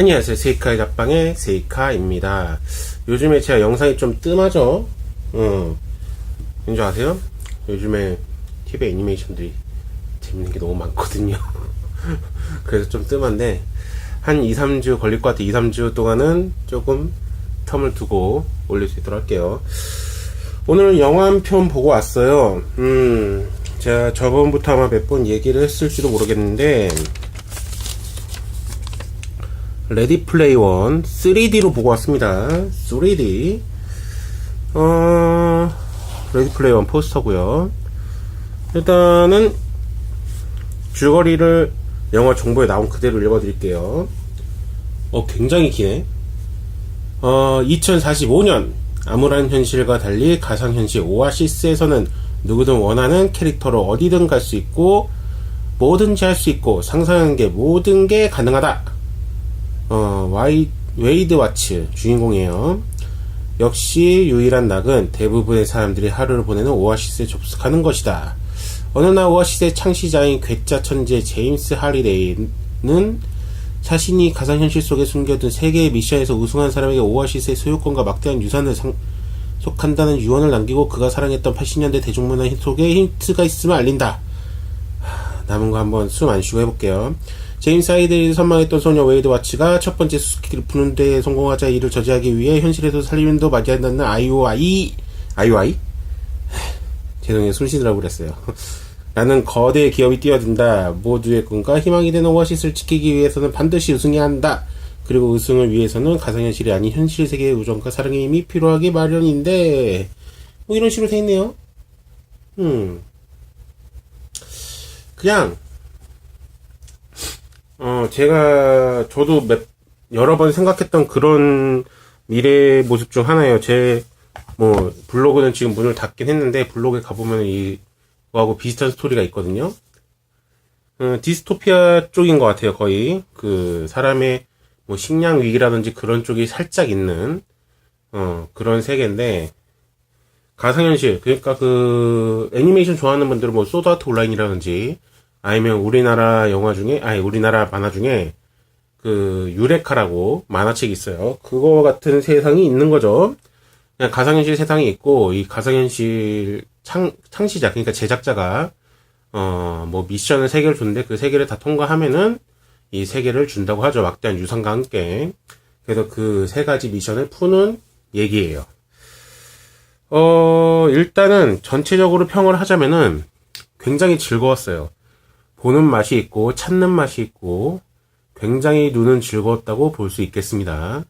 안녕하세요. 세이카의 잡방의 세이카입니다. 요즘에 제가 영상이 좀 뜸하죠? 응. 왠지 아세요? 요즘에 TV 애니메이션들이 재밌는 게 너무 많거든요. 그래서 좀 뜸한데, 한 2, 3주 걸릴 것 같아. 2, 3주 동안은 조금 텀을 두고 올릴 수 있도록 할게요. 오늘 영화 한 편 보고 왔어요. 음, 제가 저번부터 아마 몇 번 얘기를 했을지도 모르겠는데, 레디 플레이 원 3D로 보고 왔습니다. 3D. 어, 레디 플레이 원 포스터고요. 일단은 줄거리를 영화 정보에 나온 그대로 읽어드릴게요. 어, 굉장히 기네. 어, 2045년 암울한 현실과 달리 가상현실 오아시스에서는 누구든 원하는 캐릭터로 어디든 갈 수 있고 뭐든지 할 수 있고 상상하는 게 모든 게 가능하다. 어, 와이, 웨이드 와츠 주인공이에요. 역시 유일한 낙은 대부분의 사람들이 하루를 보내는 오아시스에 접속하는 것이다. 어느 날 오아시스의 창시자인 괴짜 천재 제임스 하리데이는 자신이 가상현실 속에 숨겨둔 세계의 미션에서 우승한 사람에게 오아시스의 소유권과 막대한 유산을 상 속한다는 유언을 남기고 그가 사랑했던 80년대 대중문화 속에 힌트가 있음을 알린다. 하, 남은 거 한번 숨 안 쉬고 해볼게요. 제임스 하이들이 선망했던 소녀 웨이드 와치가 첫 번째 수수께끼를 푸는 데 성공하자 이를 저지하기 위해 현실에서 살림도 맞이한다는 아이오아이? 아이오아이? 죄송해요. 숨 쉬느라고 그랬어요. 라는 거대 기업이 뛰어든다. 모두의 꿈과 희망이 되는 오아시스를 지키기 위해서는 반드시 우승해야 한다. 그리고 우승을 위해서는 가상현실이 아닌 현실 세계의 우정과 사랑의 힘이 필요하기 마련인데 뭐 이런 식으로 돼 있네요. 음. 그냥 어, 제가, 저도 몇, 여러 번 생각했던 그런 미래 모습 중 하나예요. 제, 뭐, 블로그는 지금 문을 닫긴 했는데, 블로그에 가보면 이거하고 비슷한 스토리가 있거든요. 어, 디스토피아 쪽인 것 같아요, 거의. 그, 사람의, 뭐, 식량 위기라든지 그런 쪽이 살짝 있는, 어, 그런 세계인데, 가상현실, 그러니까 그, 애니메이션 좋아하는 분들은 뭐, 소드아트 온라인이라든지, 아니면 우리나라 영화 중에, 아니, 우리나라 만화 중에, 그, 유레카라고 만화책이 있어요. 그거 같은 세상이 있는 거죠. 그냥 가상현실 세상이 있고, 이 가상현실 창, 창시자, 그러니까 제작자가, 어, 뭐, 미션을 세 개를 줬는데, 그 세 개를 다 통과하면은, 이 세 개를 준다고 하죠. 막대한 유산과 함께. 그래서 그 세 가지 미션을 푸는 얘기예요. 어, 일단은 전체적으로 평을 하자면은, 굉장히 즐거웠어요. 보는 맛이 있고 찾는 맛이 있고 굉장히 눈은 즐거웠다고 볼 수 있겠습니다.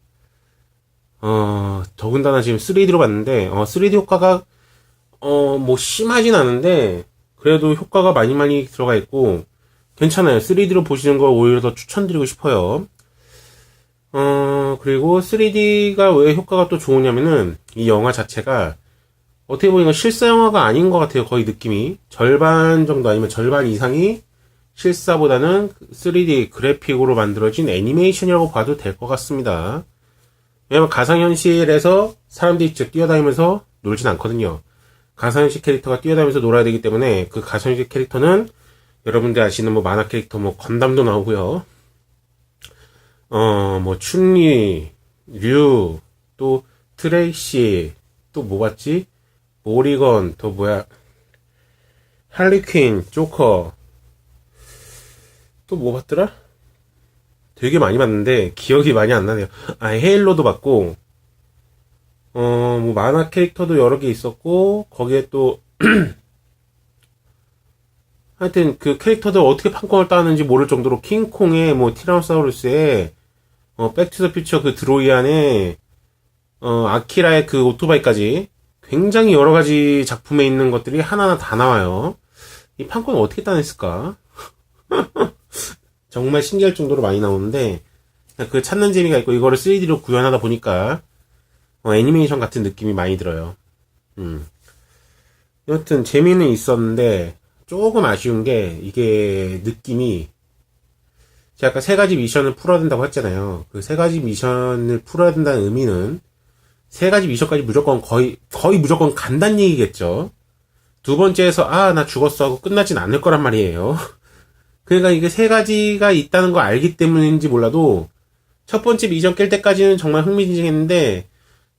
어, 더군다나 지금 3D로 봤는데 어, 3D 효과가 어, 뭐 심하진 않은데 그래도 효과가 많이 많이 들어가 있고 괜찮아요. 3D로 보시는 걸 오히려 더 추천드리고 싶어요. 어, 그리고 3D가 왜 효과가 또 좋으냐면은 이 영화 자체가 어떻게 보면 실사 영화가 아닌 것 같아요. 거의 느낌이 절반 정도 아니면 절반 이상이 실사보다는 3D 그래픽으로 만들어진 애니메이션이라고 봐도 될 것 같습니다. 왜냐면 가상현실에서 사람들이 직접 뛰어다니면서 놀진 않거든요. 가상현실 캐릭터가 뛰어다니면서 놀아야 되기 때문에 그 가상현실 캐릭터는 여러분들 아시는 뭐 만화 캐릭터 뭐 건담도 나오고요. 어, 뭐 춘리, 류, 또 트레이시, 또 뭐 봤지? 모리건, 또 뭐야? 할리퀸, 조커, 또 뭐 봤더라? 되게 많이 봤는데 기억이 많이 안 나네요. 아 헤일로도 봤고 어 뭐 만화 캐릭터도 여러 개 있었고 거기에 또 하여튼 그 캐릭터들 어떻게 판권을 따는지 모를 정도로 킹콩의 뭐 티라노사우루스의 어 백투더 퓨처 그 드로이 안에 어 아키라의 그 오토바이까지 굉장히 여러 가지 작품에 있는 것들이 하나하나 다 나와요. 이 판권을 어떻게 따냈을까? 정말 신기할 정도로 많이 나오는데 그 찾는 재미가 있고 이거를 3D로 구현하다 보니까 어, 애니메이션 같은 느낌이 많이 들어요. 음. 여튼 재미는 있었는데 조금 아쉬운 게 이게 느낌이 제가 아까 세 가지 미션을 풀어야 된다고 했잖아요. 그 세 가지 미션을 풀어야 된다는 의미는 세 가지 미션까지 무조건 거의 거의 무조건 간단 얘기겠죠. 두 번째에서 아 나 죽었어 하고 끝나진 않을 거란 말이에요. 그러니까 이게 세 가지가 있다는 걸 알기 때문인지 몰라도 첫 번째 미션 깰 때까지는 정말 흥미진진했는데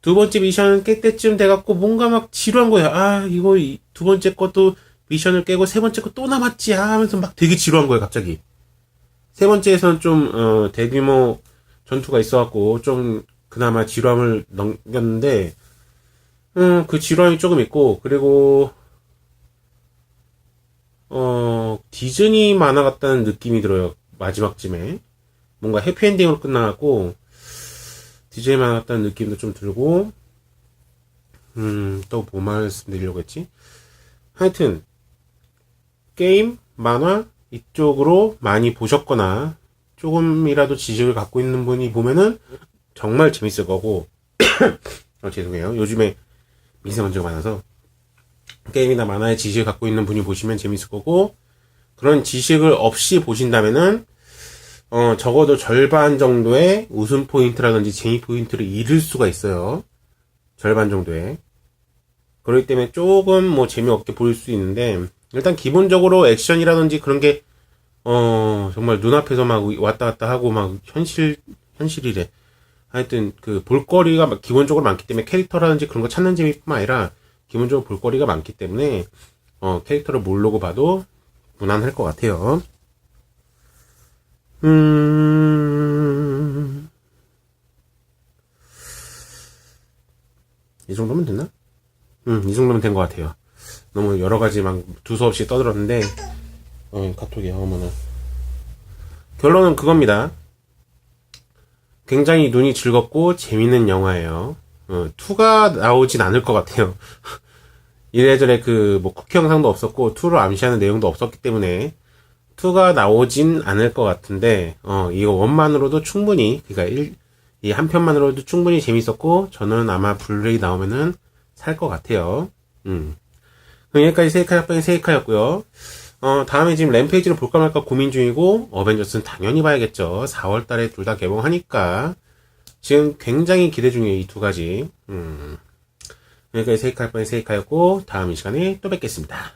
두 번째 미션 깰 때쯤 돼갖고 뭔가 막 지루한 거야. 아 이거 이- 두 번째 것도 미션을 깨고 세 번째 거 또 남았지 아, 하면서 막 되게 지루한 거예요 갑자기. 세 번째에서는 좀 어, 대규모 전투가 있어갖고 좀 그나마 지루함을 넘겼는데 음, 그 지루함이 조금 있고 그리고 어 디즈니 만화 같다는 느낌이 들어요 마지막쯤에. 뭔가 해피엔딩으로 끝나갖고 디즈니 만화 같다는 느낌도 좀 들고. 음 또 뭐 말씀드리려고 했지? 하여튼 게임 만화 이쪽으로 많이 보셨거나 조금이라도 지식을 갖고 있는 분이 보면은 정말 재밌을 거고. 어, 죄송해요. 요즘에 미세먼지가 많아서 게임이나 만화의 지식을 갖고 있는 분이 보시면 재밌을 거고 그런 지식을 없이 보신다면은 어 적어도 절반 정도의 웃음 포인트라든지 재미 포인트를 잃을 수가 있어요 절반 정도의 그렇기 때문에 조금 뭐 재미없게 보일 수 있는데 일단 기본적으로 액션이라든지 그런 게 어, 정말 눈앞에서 막 왔다 갔다 하고 막 현실, 현실이래. 하여튼 그 볼거리가 막 기본적으로 많기 때문에 캐릭터라든지 그런 거 찾는 재미뿐만 아니라 기본적으로 볼거리가 많기 때문에 어, 캐릭터를 모르고 봐도 무난할 것 같아요. 음, 이 정도면 됐나? 음, 이 정도면 된 것 같아요. 너무 여러 가지 막 두서없이 떠들었는데, 어, 카톡이야, 어머나. 결론은 그겁니다. 굉장히 눈이 즐겁고 재밌는 영화예요. 어, 2가 나오진 않을 것 같아요. 이래저래 그, 뭐, 쿠키 영상도 없었고, 2를 암시하는 내용도 없었기 때문에, 2가 나오진 않을 것 같은데, 어, 이거 원만으로도 충분히, 그니까 일, 이 한 편만으로도 충분히 재밌었고, 저는 아마 블루레이 나오면은 살 것 같아요. 음. 그럼 여기까지 세이카 작방의 세이카였고요. 어, 다음에 지금 램페이지를 볼까 말까 고민 중이고, 어벤져스는 당연히 봐야겠죠. 4월 달에 둘 다 개봉하니까. 지금 굉장히 기대 중이에요, 이 두 가지. 음. 여기까지 세이카 작방의 세이카였고, 다음 이 시간에 또 뵙겠습니다.